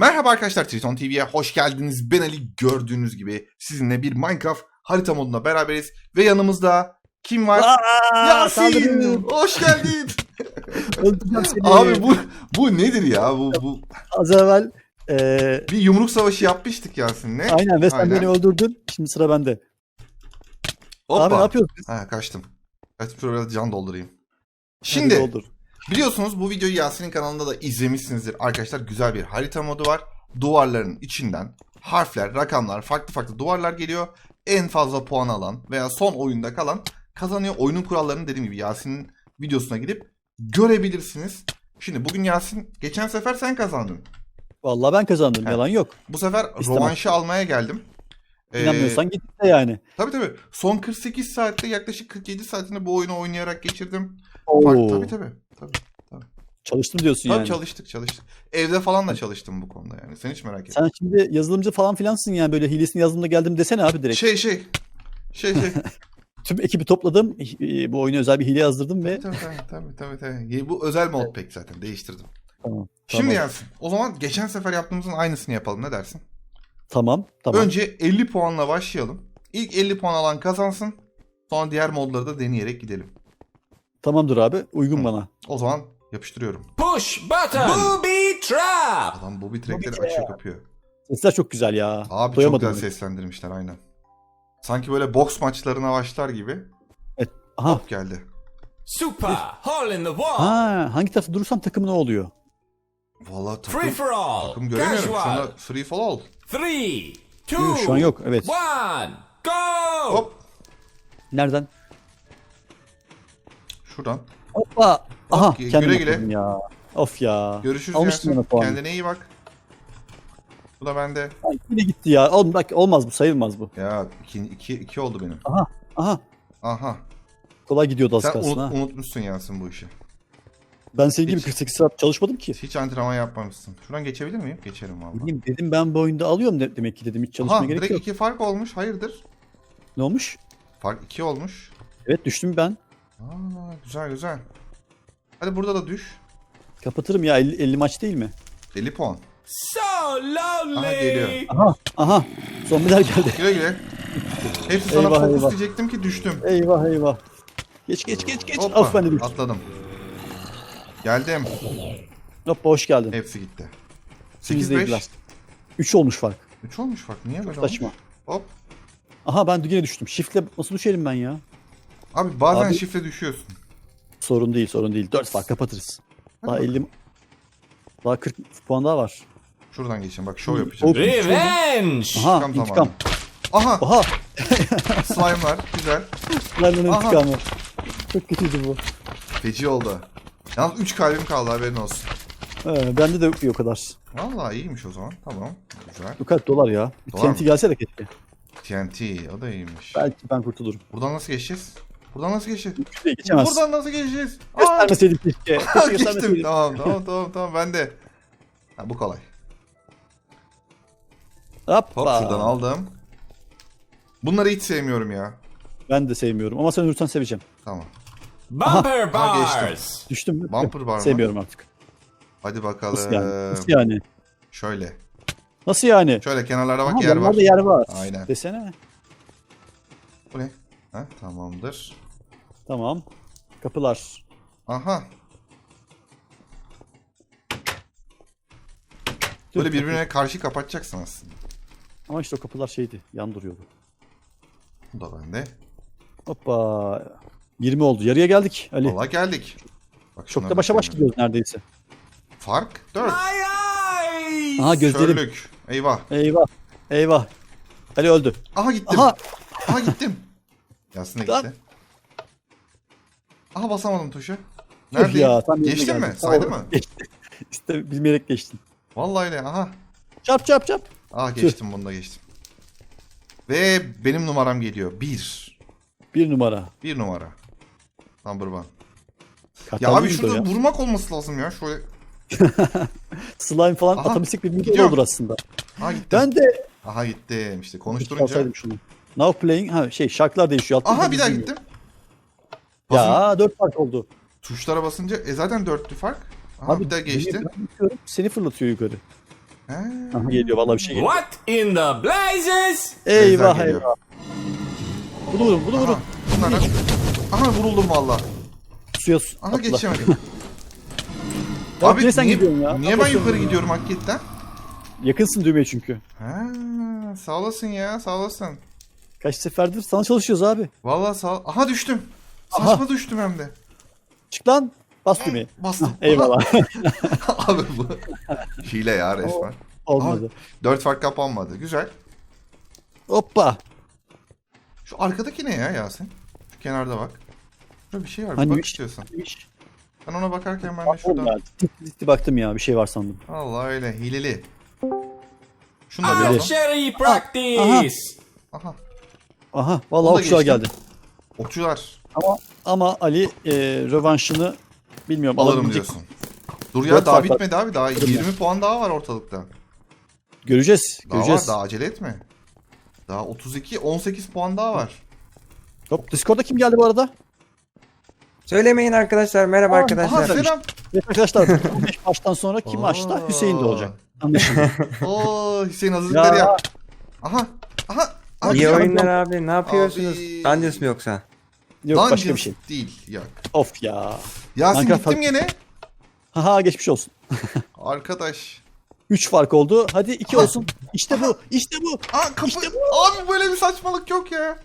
Merhaba arkadaşlar Triton TV'ye hoş geldiniz. Ben Ali gördüğünüz gibi sizinle bir Minecraft harita modunda beraberiz. Ve yanımızda kim var? Aa, Yasin! Hoş geldin. Abi bu bu nedir ya? Bu, bu Az evvel eee bir yumruk savaşı yapmıştık Yasin'le. aynen ve sen Aynen. beni öldürdün. Şimdi sıra bende. Hoppa. Abi ne yapıyoruz biz? Ha kaçtım. Kaçıp şöyle biraz can doldurayım. Şimdi doldur. Biliyorsunuz bu videoyu Yasin'in kanalında da izlemişsinizdir arkadaşlar. Güzel bir harita modu var. Duvarların içinden harfler, rakamlar, farklı farklı duvarlar geliyor. En fazla puan alan veya son oyunda kalan kazanıyor. Oyunun kurallarını dediğim gibi Yasin'in videosuna gidip görebilirsiniz. Şimdi bugün Yasin geçen sefer sen kazandın. Vallahi ben kazandım. Ha. Yalan yok. Bu sefer İstemem. rovanşı almaya geldim. Ee, İnanmıyorsan git de yani. Tabii tabii. Son 48 saatte yaklaşık 47 saatini bu oyunu oynayarak geçirdim. Oo. Fark- Tabii tabii. Tabii. Çalıştım diyorsun Tabii yani. çalıştık çalıştık. Evde falan da çalıştım bu konuda yani. Sen hiç merak etme. Sen şimdi yazılımcı falan filansın yani böyle hilesini yazdığımda geldim desene abi direkt. Şey şey. Şey şey. Tüm ekibi topladım. e, Bu oyuna özel bir hile yazdırdım ve tabii tabii tabii tabii. tabii. Bu özel mod pek zaten değiştirdim. tamam. Şimdi tamam. O zaman geçen sefer yaptığımızın aynısını yapalım ne dersin? Tamam. Tamam. Önce 50 puanla başlayalım. İlk 50 puan alan kazansın. Sonra diğer modları da deneyerek gidelim. Tamamdır abi. Uygun Hı. bana. O zaman yapıştırıyorum. Push button. Booby trap. Adam bu trackleri ki açıyor kapıyor. Sesler çok güzel ya. Abi Doyamadım çok güzel ben. seslendirmişler aynen. Sanki böyle boks maçlarına başlar gibi. Aha. Hop geldi. Super. Hole in the wall. Ha, hangi tarafta durursam takım ne oluyor? Vallahi takım, Free for all. takım göremiyorum. Casual. Şunda free for all. Three, two, Yok, şu an yok, evet. one, go. Hop Nereden? Şuradan. Hoppa. Aha. güle kendim güle. ya. Of ya. Görüşürüz Almıştım Yasin. ben o puanı. Kendine iyi bak. Bu da bende. Ay, Yine gitti ya. Oğlum bak olmaz bu sayılmaz bu. Ya 2 2 2 oldu benim. Aha. Aha. Kolay gidiyordu az Sen kalsın unut- ha. unutmuşsun Yasin bu işi. Ben senin gibi Hiç. 48 saat çalışmadım ki. Hiç antrenman yapmamışsın. Şuradan geçebilir miyim? Geçerim valla. Bileyim, dedim ben bu oyunda alıyorum de- demek ki dedim hiç çalışmaya Aha gerek direkt yok. 2 fark olmuş. Hayırdır? Ne olmuş? Fark 2 olmuş. Evet düştüm ben. Aa, güzel güzel. Hadi burada da düş. Kapatırım ya 50, 50 maç değil mi? 50 puan. So lonely. Aha, geliyor. Aha aha. Zombiler geldi. Güle güle. Hepsi sana Eyvah, fokus eyvah. diyecektim ki düştüm. Eyvah eyvah. Geç geç geç geç. Hoppa Of ben de düştüm. atladım. Geldim. Hoppa hoş geldin. Hepsi gitti. İkimiz 8 de 5. ilgilen. 3 olmuş fark. 3 olmuş bak. Niye böyle Saçma. olmuş? Hop. Aha ben yine düştüm. Shift'le nasıl düşerim ben ya? Abi bazen Abi- şifre düşüyorsun. Sorun değil sorun değil. 4 fark kapatırız. Daha Hadi 50 daha 40 puan daha var. Şuradan geçeyim bak show yapacağım. Hop. Revenge. Aha İntikam intikam. zamanı. Aha Oha. slime var güzel. Benden Aha. intikamı. Çok kötüydü bu. Feci oldu. Yalnız 3 kalbim kaldı haberin olsun. Ee, bende de yok bir o kadar. Vallahi iyiymiş o zaman. Tamam. Güzel. Bu kadar dolar ya. Bir Dolar TNT mı? gelse de keşke. TNT o da iyiymiş. Belki ben kurtulurum. Buradan nasıl geçeceğiz? Buradan nasıl geçeceğiz? Şuraya geçemez. Buradan nasıl geçeceğiz? Aa, Göstermeseydim keşke. Keşke geçtim. göstermeseydim. Tamam tamam tamam tamam ben de. Ha, bu kolay. Hoppa. Hop şuradan aldım. Bunları hiç sevmiyorum ya. Ben de sevmiyorum ama sen ölürsen seveceğim. Tamam. Bumper Aha, geçtim. bars. Düştüm mü? Bumper bar mı? Sevmiyorum artık. Hadi bakalım. Nasıl yani? Nasıl yani? Şöyle. Nasıl yani? Şöyle kenarlarda bak Aha, yer var. onlarda yer var. Aynen. Desene. Bu ne? Ha, tamamdır. Tamam. Kapılar. Aha. Dur, Böyle kapı- birbirine karşı kapatacaksın aslında. Ama işte o kapılar şeydi. Yan duruyordu. Bu da bende. Hoppa. 20 oldu. Yarıya geldik Ali. Valla geldik. Bak Çok da başa baş gidiyoruz neredeyse. Fark 4. My eyes. Aha gözlerim. Körlük. Eyvah. Eyvah. Eyvah. Ali öldü. Aha gittim. Aha. Aha gittim. Yasin de Lan. gitti. Aha basamadım tuşa. Tüh Neredeyim? ya, tam yerine Geçtin mi? geldim. Saydı Tamam. mı? İşte bilmeyerek geçtin. Vallahi öyle. Aha. Çarp çarp çarp. Ah geçtim bunu da geçtim. Ve benim numaram geliyor. 1. Bir numara. 1 numara. Number one. Ya abi şurada ya? vurmak olması lazım ya. Şöyle. Slime falan Aha, atabilsek bir gidiyor. olur aslında. Aha gittim. Ben de Aha gittim. İşte konuşturunca. alsaydım şunu. Now playing ha şey şarkılar değişiyor. Altta Aha bir daha gittim. Ya dört fark oldu. Tuşlara basınca e zaten dörtlü fark. Aha Abi bir daha geçti. ben bakıyorum, Seni fırlatıyor yukarı. He. Aha geliyor vallahi bir şey geliyor. What in the blazes? Eyvah geliyor. eyvah. Bunu vurun bunu vurun. Aha, bunlara... Aha vuruldum valla. Suya su. Aha atla. geçemedim. Ya niye sen gidiyorsun ya? Niye ben Kapatın. yukarı gidiyorum hakikaten? Yakınsın düğmeye çünkü. Ha, sağ olasın ya sağ olasın. Kaç seferdir sana çalışıyoruz abi. Valla sağ Aha düştüm. Aha. Saçma düştüm hem de. Çık lan. Bas düğmeye. Bastım. Eyvallah. Abi bu hile ya resmen. Olmadı. Dört fark kapanmadı. Güzel. Hoppa. Şu arkadaki ne ya Yasin? Şu kenarda bak. Şurada bir şey var. Bir Hani bak istiyorsan. Neymiş? Ben ona bakarken ben de şuradan. Ciddi baktım ya bir şey var sandım. Allah öyle hileli. Şunu da bir practice. Aha. Aha vallahi Onu da okçular geçtim. geldi. Okçular. Ama ama Ali e, rövanşını bilmiyorum Alırım alabilecek- diyorsun. Dur ya Dört daha var. bitmedi abi. Daha Alırım 20 puan daha var ortalıkta. Göreceğiz. Daha göreceğiz. var daha acele etme. Daha 32 18 puan daha var. Hop Discord'da kim geldi bu arada? Söylemeyin arkadaşlar. Merhaba Aa, arkadaşlar. Aha selam. Evet arkadaşlar 15 maçtan sonra kim maçta? Hüseyin de olacak. Anlaşıldı. Oo Hüseyin hazırlıkları Ya. yap. Aha. Aha. Aha, İyi güzel. oyunlar abi. Ne yapıyorsunuz? Abi. Dungeons mu yoksa? Yok Dungeons başka bir şey. değil. Yok. Of ya. Yasin Minecraft gittim fark- yine. Haha geçmiş olsun. Arkadaş. 3 fark oldu. Hadi 2 olsun. İşte bu. İşte bu. Aa kapı. Abi böyle bir saçmalık yok ya.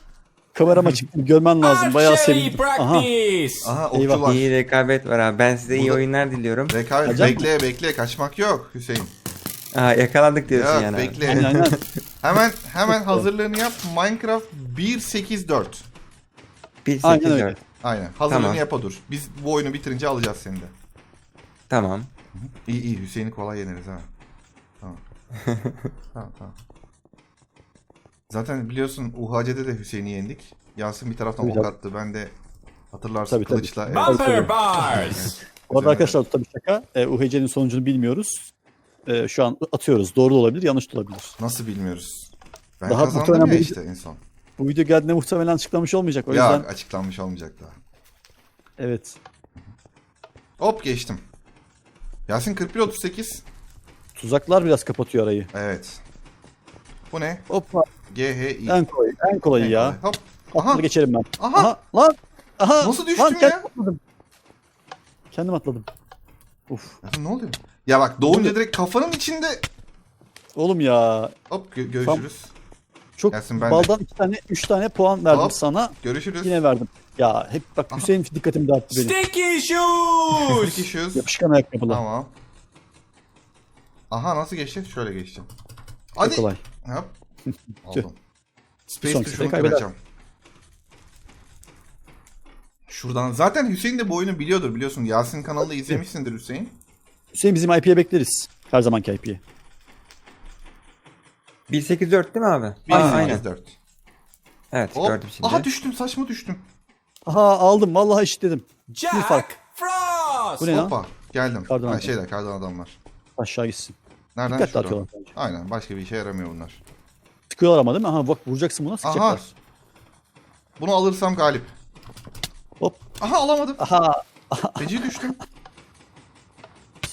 Kamerama çıktım. Görmen lazım. Bayağı sevindim. Aha. practice. Aha Eyvah. okçular. İyi rekabet var abi. Ben size iyi Burada- oyunlar diliyorum. Rekabet Hocam- bekle bekle kaçmak yok Hüseyin. Aa, yakalandık diyorsun Ya yani. abi. bekle. Aynen aynen. hemen hemen hazırlığını yap. Minecraft 1.8.4. 1 Aynen 8 öyle. 4. Aynen. Hazırlığını Tamam. yapa dur. Biz bu oyunu bitirince alacağız seni de. Tamam. İyi iyi Hüseyin'i kolay yeneriz ha. Tamam. tamam tamam. Zaten biliyorsun UHC'de de Hüseyin'i yendik. Yasin bir taraftan Tabii, ok tabii. attı. Ben de hatırlarsın Tabii, tabii. kılıçla. Evet. Bumper bars. Bu arada arkadaşlar tabii şaka. E, UHC'nin sonucunu bilmiyoruz. E, şu an atıyoruz. Doğru da olabilir, yanlış da olabilir. Nasıl bilmiyoruz. Ben Daha kazandım muhtemelen ya bu- işte en son. Bu video geldiğinde muhtemelen açıklamış olmayacak. O Ya yüzden açıklanmış olmayacak daha. evet. Hop geçtim. Yasin 41-38. Tuzaklar biraz kapatıyor arayı. Evet. Bu ne? Hoppa. GHI. En kolay, en kolayı ya. Hop. Aha. Aha. geçerim ben. Aha. Aha. Lan. Aha. Nasıl düştüm Lan, ya? kendim atladım. Kendim atladım. Uf. Ya ne oluyor? Ya bak doğunca direkt kafanın içinde. Oğlum ya. Hop gö- görüşürüz. Çok Gelsin ben de. baldan iki tane, üç tane puan verdim Hop. sana. Görüşürüz. Yine verdim. Ya hep bak Aha. Hüseyin dikkatimi dağıttı benim. Sticky shoes. shoes. Yapışkan ayakkabılı. Tamam. Aha nasıl geçti? Şöyle geçtim. Çok Hadi. kolay. Hop. Aldım. Space sonraki tuşunu kaybeder. kıracağım. Şuradan. Zaten Hüseyin de bu oyunu biliyordur biliyorsun. Yasin kanalında izlemişsindir Hüseyin. Hüseyin bizim IP'ye bekleriz. Her zamanki IP'ye. 1 8 4 değil mi abi? Bir aynen. dört. Evet Hop. gördüm şimdi. Aha düştüm saçma düştüm. Aha aldım. Vallahi eşitledim. Bir fark. Jack Frost. Bu ne lan? Hoppa geldim. Kardan ha, adam. şeyler kardan adamlar. Aşağı gitsin. Nereden? Dikkatli Şuradan. atıyorlar bence. Aynen başka bir işe yaramıyor bunlar. Sıkıyorlar ama değil mi? Aha bak vuracaksın buna sıkacaklar. Aha. Bunu alırsam galip. Hop. Aha alamadım. Aha. Feci düştüm.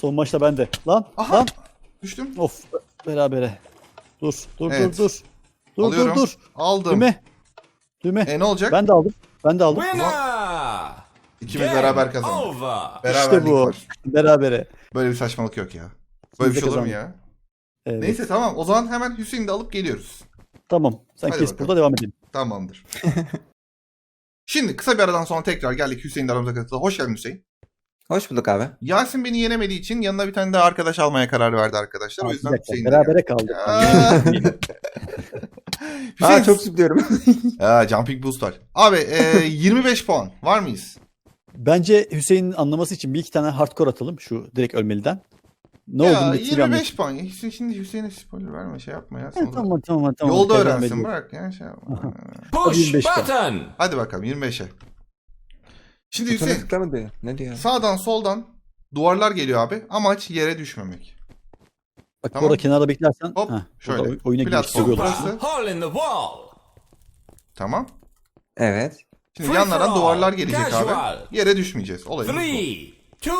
Son maçta ben de. Lan Aha. lan. Düştüm. Of. Berabere. Dur. Dur Evet. dur dur. Dur Alıyorum. dur dur. Aldım. Düğme. Düğme. E ne olacak? Ben de aldım. Ben de aldım. Winner. İkimiz Game beraber kazandık. Over. Beraberlik İşte bu. var. Berabere. Böyle bir saçmalık yok ya. Böyle bir şey olur mu ya? Evet. Neyse tamam. O zaman hemen Hüseyin'i de alıp geliyoruz. Tamam. Sen Hadi kes bakalım. burada devam edelim. Tamamdır. Şimdi kısa bir aradan sonra tekrar geldik Hüseyin de aramıza katıldı. Hoş geldin Hüseyin. Hoş bulduk abi. Yasin beni yenemediği için yanına bir tane daha arkadaş almaya karar verdi arkadaşlar. O Aa, yüzden bir dakika, Hüseyin de berabere kaldık. Aa. Hüseyin Aa çok zıplıyorum. Aa, jumping boost var. Abi e, 25 puan. Var mıyız? Bence Hüseyin'in anlaması için bir iki tane hardcore atalım şu direkt ölmeliden. Ne ya olduğunu net bir anlayış. 25 puan. Hüseyin- Şimdi Hüseyin'e spoiler verme şey yapma ya. Ha, Sonra- Tamam tamam tamam. Yolda Devam öğrensin ediyorum. bırak ya şey yapma. Push 25 puan. button. Hadi bakalım 25'e. Şimdi Hüseyin tıklama diyor. Ne diyor? sağdan soldan duvarlar geliyor abi. Amaç yere düşmemek. Bak Tamam. orada kenarda beklersen. Hop, ha, şöyle. oyuna Platform. Burası. Hole in the wall. Tamam. Evet. Şimdi Free yanlardan all. duvarlar gelecek Casual. abi. Yere düşmeyeceğiz. Bu. Three, two,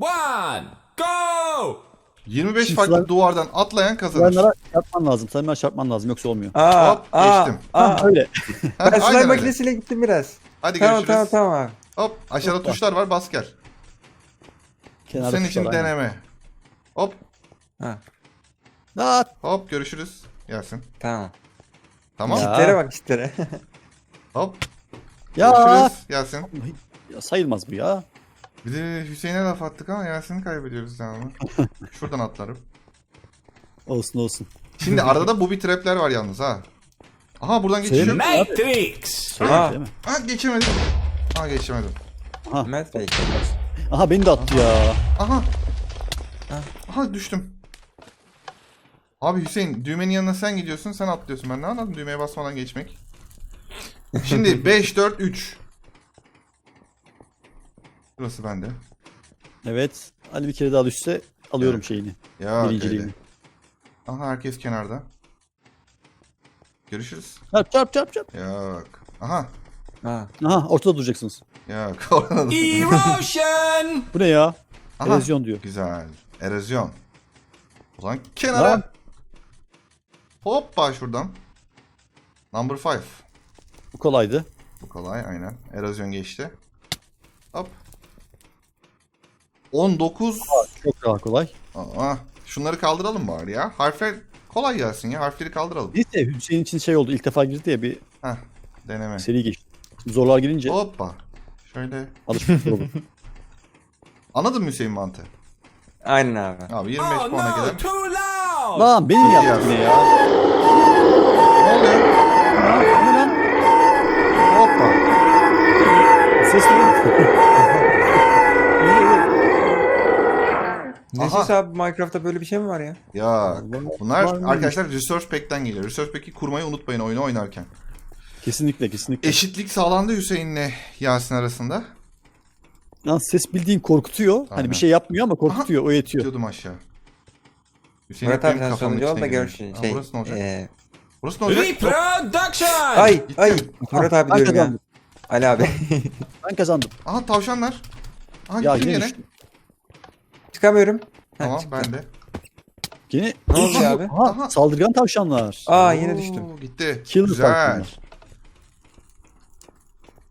one, go. 25 Şimdi farklı sıra- duvardan atlayan kazanır. Slime'lara çarpman lazım. Slime'lara çarpman lazım yoksa olmuyor. Aa, Hop, aa, geçtim. Aa, Ha, öyle. Ben slime makinesiyle gittim biraz. Hadi Tamam görüşürüz. tamam tamam abi. Hop aşağıda Hoppa. tuşlar var bas gel. Kenarda Senin için tuşlar, aynen. deneme. Hop Ha, Aa, hop görüşürüz. Gelsin. tamam. Tamam. Ya. Kitlere bak kitlere. Hop ya. görüşürüz. Gelsin. ya sayılmaz bu ya. Bir de Hüseyin'e laf attık ama Yasin'i kaybediyoruz devamlı. Şuradan atlarım. Olsun olsun. Şimdi arada da booby trap'ler var yalnız ha. Aha buradan geçiş yok. Matrix. Söyle Aa. değil mi? Ha geçemedim. Ha geçemedim. Mehmet Bey. Aha beni de attı ya. Aha. Ha. Aha düştüm. Abi Hüseyin düğmenin yanına sen gidiyorsun sen atlıyorsun. Ben ne anladım düğmeye basmadan geçmek. Şimdi 5 4 3. Burası bende. Evet. Ali bir kere daha düşse alıyorum Evet. şeyini. Ya Birinciliğini. öyle. Aha herkes kenarda. Görüşürüz. Çarp çarp çarp çarp. Yok. Aha. Ha. Aha ortada duracaksınız. Yok. Erosion. Bu ne ya? Aha. Televizyon diyor. Güzel. Erozyon. O zaman kenara. Lan. Hoppa şuradan. Number 5. Bu kolaydı. Bu kolay aynen. Erozyon geçti. Hop. 19. Çok daha kolay. Aa, şunları kaldıralım bari ya. Harfler kolay gelsin ya. Harfleri kaldıralım. Neyse Hüseyin için şey oldu. İlk defa girdi ya bir Heh. Deneme. seri geçti. Zorlar girince Hoppa. Şöyle. alışmış olur. Anladın mı Hüseyin mantığı? Aynen abi. Abi 25 Oh puana no, kadar. too loud. Lan benim İyi yaptım ya. Ne oluyor? Lan, ne lan? Hoppa. Ses mi? Nesis abi Minecraft'ta böyle bir şey mi var ya? Ya bunlar arkadaşlar Research Pack'ten geliyor. Research Pack'i kurmayı unutmayın oyunu oynarken. Kesinlikle kesinlikle. Eşitlik sağlandı Hüseyin'le Yasin arasında. Lan ses bildiğin korkutuyor. Aynen. Hani bir şey yapmıyor ama korkutuyor. O yetiyor. Gidiyordum aşağı. Hüseyin Murat abi sen sonuncu ol da gör girmiş. şey. Ha, burası ne olacak? ee, Burası ne olacak? Reproduction. ay ay Murat abi ben diyorum ya. kazandım. Ali abi. Ben kazandım. Aha tavşanlar. Aha Ya gittim yine yine. düştüm. Çıkamıyorum. Ha, Tamam çıktım. ben de. Yine Ne oldu abi? Aha, Aha. saldırgan tavşanlar. Aa yine Oo, düştüm. Gitti. Killer Güzel. tavşanlar.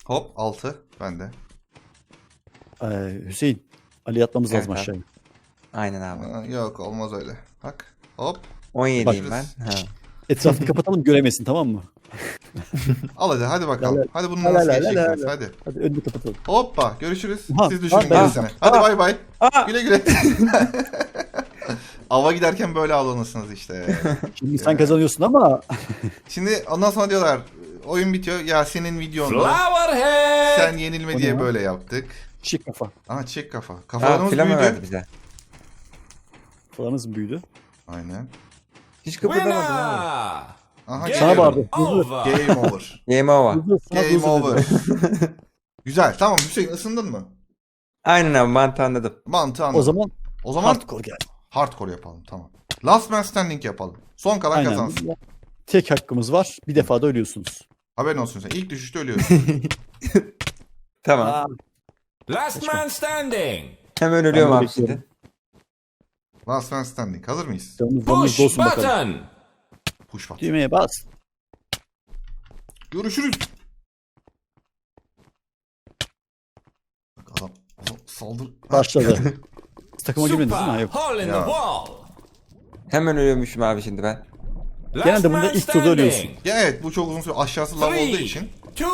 Hop 6 bende. Ee, Hüseyin. Ali yatmamız lazım Evet abi. aşağıya. Aynen abi. Aa, yok olmaz öyle. Bak. Hop. 17'yim ben. Bak. Ha. Etrafını kapatalım göremesin tamam mı? Al hadi hadi bakalım. Hadi bunu la la nasıl la la geçeceksiniz la. hadi. Hadi önünü kapatalım. Hoppa görüşürüz. Aha, Siz düşünün ha, ben- gerisini. Hadi bay bay. Aa! Güle güle. Ava giderken böyle avlanırsınız işte. Şimdi sen kazanıyorsun ama Şimdi ondan sonra diyorlar oyun bitiyor. Ya senin videonda Flowerhead. sen yenilme O diye böyle yaptık. çift kafa. Aha çek kafa. Aa, Kafalarımız verdi büyüdü. bize? Falanız mı büyüdü? Aynen. Hiç kıpırdamadım abi. Winner. Aha Game Sana bağırdı. Over. Game over. Game over. Hızlı, sana Game hızlı over. dedi. Güzel. Tamam Hüseyin ısındın mı? Aynen abi mantığı anladım. Mantığı anladım. O zaman o zaman hardcore gel. hardcore yapalım. Tamam. Last man standing yapalım. Son kalan Aynen. kazansın. Tek hakkımız var. Bir defa da ölüyorsunuz. Haberin olsun sen. İlk düşüşte ölüyorsun. Tamam. Aa, Last man standing. Hemen ölüyorum Ben de abi şimdi. bekliyorum. Last man standing. Hazır mıyız? canımız canımız Push olsun bakalım. button. Push button. Düğmeye bas. Görüşürüz. Bak adam, adam saldır. Başladı. Takıma girmediniz değil mi? Ha, Super yok. hole in Ya. the wall. Hemen ölüyormuşum abi şimdi ben. Genelde bunda ilk turda ölüyorsun. Ya evet bu çok uzun süre aşağısı lav olduğu Three, için. two,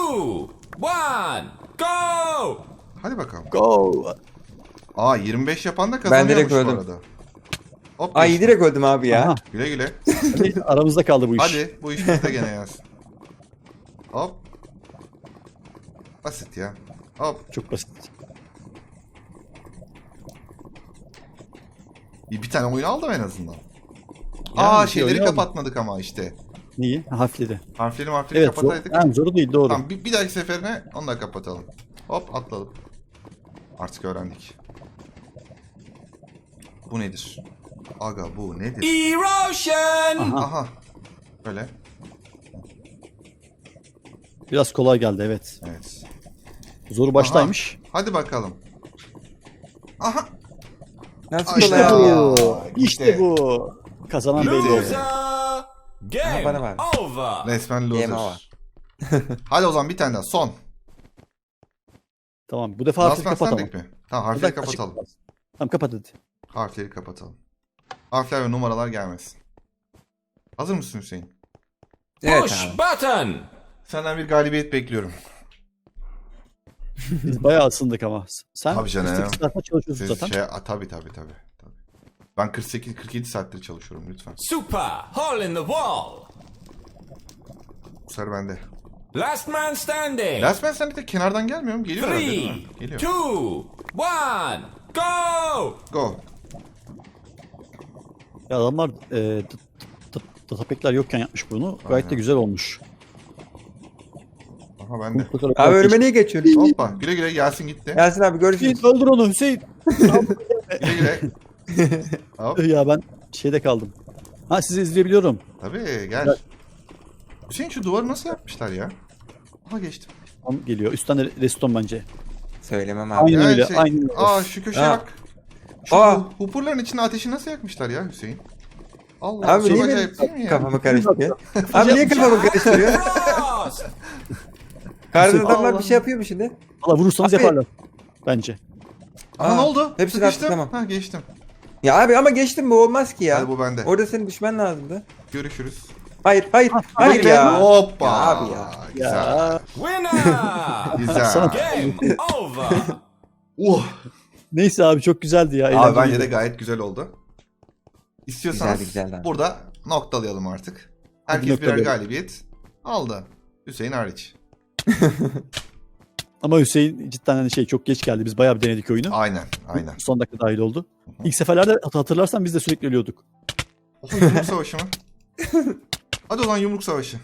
one, go. Hadi bakalım. Go. Aa 25 yapan da Ben kazanıyormuş direkt bu öldüm. arada. Hop Ay direkt öldüm abi ya. Aha. Güle güle. Aramızda kaldı bu iş. Hadi bu iş bitti gene yaz. Hop. Basit ya. Hop. Çok basit. Bir, bir tane oyun aldım en azından. Yani Aa şey şeyleri kapatmadık ama işte. Neyi? Ha, Hafifledi. Harfleri harfleri Evet zor, kapataydık. ha, zoru değil doğru. Tamam bir, bir dahaki seferine onu da kapatalım. Hop atladım. Artık öğrendik. Bu nedir? Aga bu nedir? Erosion. Aha. Aha. Böyle. Biraz kolay geldi evet. Evet. Zoru baştaymış. Hadi bakalım. Aha. Nasıl Ay, kolay işte bu. ya? Bu. İşte. İşte bu. Kazanan belli. Loser. bana Game ver. over. Resmen Game loser. over. Hadi o zaman bir tane daha son. Tamam bu defa Last harfleri Man kapatalım. Standing mi? Tamam Bu harfleri açık kapatalım. kalsın. Tamam kapat hadi. Harfleri kapatalım. Harfler ve numaralar gelmesin. Hazır mısın Hüseyin? Evet Push abi. button. Senden bir galibiyet bekliyorum. Biz bayağı ısındık ama. Sen Tabii canım. 48 saatte çalışıyorsun Siz zaten. şey, a, tabii tabii tabii. Ben 48-47 saattir çalışıyorum lütfen. Super. Hole in the wall. Bu sefer bende. Last man standing. Last Man Standing de kenardan gelmiyor mu? Geliyor herhalde değil Three, mi? Geliyor. two, one, go! Go. Ya adamlar e, datapack'ler yokken yapmış bunu. Gayet de güzel olmuş. Aha bende. Abi önüme niye geçiyorsun? Hoppa. Güle güle Yasin gitti. Yasin abi görüşürüz. Hüseyin öldür onu Hüseyin. Güle güle. Hop. ya ben şeyde kaldım. Ha sizi izleyebiliyorum. Tabii gel. Hüseyin şu duvarı nasıl yapmışlar ya? Aha geçtim. Tam geliyor. Üstten de reston bence. Söylemem abi. Aynen öyle. şey- Aynen öyle. Aa şu köşeye Ha. bak. Şu Aa. hu- hupurların içine ateşi nasıl yakmışlar ya Hüseyin? Allah Abi çok niye acayip değil mi benim ya? kafamı karıştırıyor? abi niye kafamı karıştırıyor? Frost! Allah. adamlar bir şey yapıyor mu şimdi? Valla vurursanız Abi. yaparlar. Bence. Aha ne oldu? Hepsini Sıkıştım. attık, tamam. Ha geçtim. Ya abi ama geçtim bu olmaz ki ya. Hadi bu bende. Orada senin düşman lazımdı. Görüşürüz. Hayır hayır hayır Bekle. ya. Hoppa. Ya abi ya. Güzel. Ya. Winner! Güzel. Game over. Uh. Neyse abi çok güzeldi ya. Abi bence de gayet güzel oldu. İstiyorsanız Güzeldi, güzeldi abi. burada noktalayalım artık. Herkes birer galibiyet aldı. Hüseyin hariç. Ama Hüseyin cidden hani şey çok geç geldi. Biz bayağı bir denedik oyunu. Aynen, aynen. Son dakika dahil oldu. İlk seferlerde hat- hatırlarsan biz de sürekli ölüyorduk. Yumruk savaşı mı? Hadi o zaman yumruk savaşı.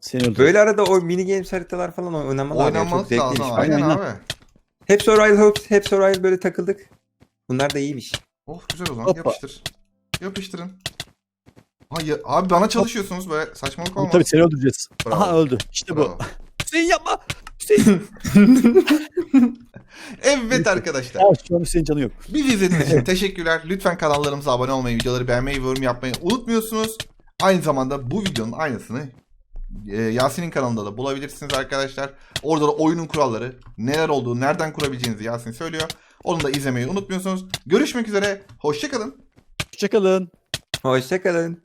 Seni öldürdüm. Böyle arada o mini games haritalar falan oynamalı abi. ya, Çok zevkliymiş. lazım. Aynen. Aynen Aynen. abi. Hep Survival Hopes, hep Survival böyle takıldık. Bunlar da iyiymiş. Oh güzel o zaman. Hoppa. Yapıştır. Yapıştırın. Ay, ya- abi bana çalışıyorsunuz böyle saçmalık olmaz. tabii seni öldüreceğiz. Bravo. Aha öldü. İşte Bravo. Hüseyin yapma. Hüseyin. Evet arkadaşlar. ya şu an Hüseyin canı yok. Bizi izlediğiniz için teşekkürler. Lütfen kanallarımıza abone olmayı, videoları beğenmeyi ve yorum yapmayı unutmuyorsunuz. Aynı zamanda bu videonun aynısını e, Yasin'in kanalında da bulabilirsiniz arkadaşlar. Orada da oyunun kuralları, neler olduğu, nereden kurabileceğinizi Yasin söylüyor. Onu da izlemeyi unutmuyorsunuz. Görüşmek üzere. Hoşçakalın. Hoşçakalın. Hoşçakalın.